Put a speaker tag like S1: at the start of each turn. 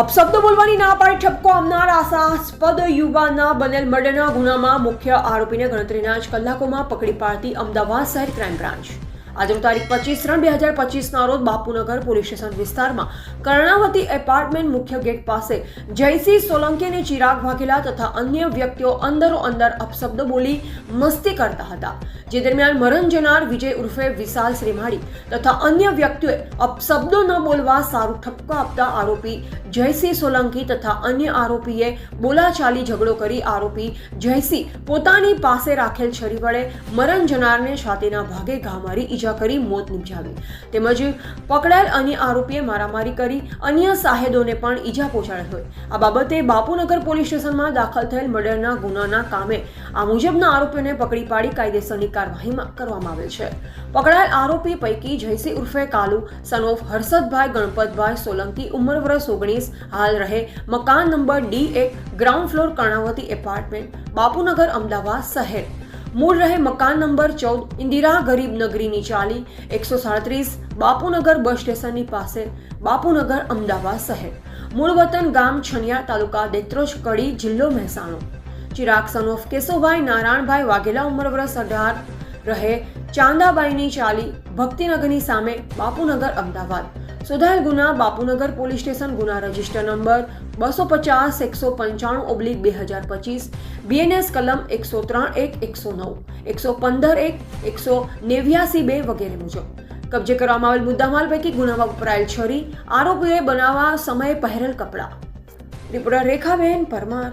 S1: અપશબ્દો બોલવાની ના પાડી ઠપકો આપનાર આશાસ્પદ યુવાનના બનેલ મર્ડરના ગુનામાં મુખ્ય આરોપીને ગણતરીના જ કલાકોમાં પકડી પાડતી અમદાવાદ શહેર ક્રાઇમ બ્રાન્ચ. આજે તારીખ પચીસ ત્રણ બે હજાર પચીસના રોજ બાપુનગર પોલીસ સ્ટેશન વિસ્તારમાં કર્ણાવતી એપાર્ટમેન્ટ મુખ્ય ગેટ પાસે જયસિંહ સોલંકી ચિરાગ વાઘેલા તથા અન્ય વ્યક્તિઓ અંદરો અંદર અપશબ્દો બોલી મસ્તી કરતા હતા. જે દરમિયાન મરણ જનાર વિજય ઉર્ફે વિશાલ શ્રીમાળી તથા અન્ય વ્યક્તિઓએ અપશબ્દો ન બોલવા સારું ઠપકો આપતા આરોપી જયસિંહ સોલંકી તથા અન્ય આરોપીએ બોલાચાલી ઝઘડો કરી આરોપી જયસિંહ પોતાની પાસે રાખેલ છરી વડે મરણ જનારને છાતીના ભાગે ઘા મારી ઈજા કરી મોત નિપજાવી. તેમજ પકડાયેલ અન્ય આરોપીએ મારામારી કરી અન્ય સાહેદોને પણ ઈજા પહોંચાડી હોય. આ બાબતે બાપુનગર પોલીસ સ્ટેશનમાં દાખલ થયેલ મર્ડરના ગુનાના કામે આ મુજબના આરોપીઓને પકડી પાડી કાયદેસરની કાર્યવાહીમાં કરવામાં આવેલ છે. પકડાયેલ આરોપી પૈકી જયસિંહ ઉર્ફે કાલુ સનોફ હર્ષદભાઈ ગણપતભાઈ સોલંકી, ઉંમર વર્ષ ઓગણીસ, હાલ રહે મકાન નંબર ડી એક ground floor Karnavati apartment Bapunagar, Ahmedabad શહેર. મૂળ રહે મકાન નંબર ચૌદ ઇન્દિરા ગરીબ નગરીની ચાલી. એકસો સાડત્રીસ બાપુનગર બસ સ્ટેશનની પાસે. બાપુનગર અમદાવાદ શહેર. મૂળ વતન ગામ છનિયા તાલુકા દેત્રોજ કડી જિલ્લો મહેસાણો. ચિરાગ સનોફ કેશવભાઈ નારાયણભાઈ વાઘેલા ઉંમર વર્ષ અઢાર. રહે ચાંદાબાઈની ચાલી ભક્તિનગરની સામે બાપુનગર અમદાવાદ. શોધાયેલ ગુના, બાપુનગર પોલીસ સ્ટેશન ગુના રજિસ્ટર નંબર બસો પચાસ, એકસો પંચાણું ઓબ્લિક બે હજાર પચીસ બીએનએસ કલમ એકસો ત્રણ એક, એકસો નવ, એકસો પંદર એક, એકસો નેવ્યાસી બે વગેરે મુજબ. કબજે કરવામાં આવેલ મુદ્દામાલ પૈકી ગુનામાં વપરાયેલ છરી આરોપીએ બનાવવા સમયે પહેરેલ કપડાં. રિપોર્ટર રેખાબેન પરમાર.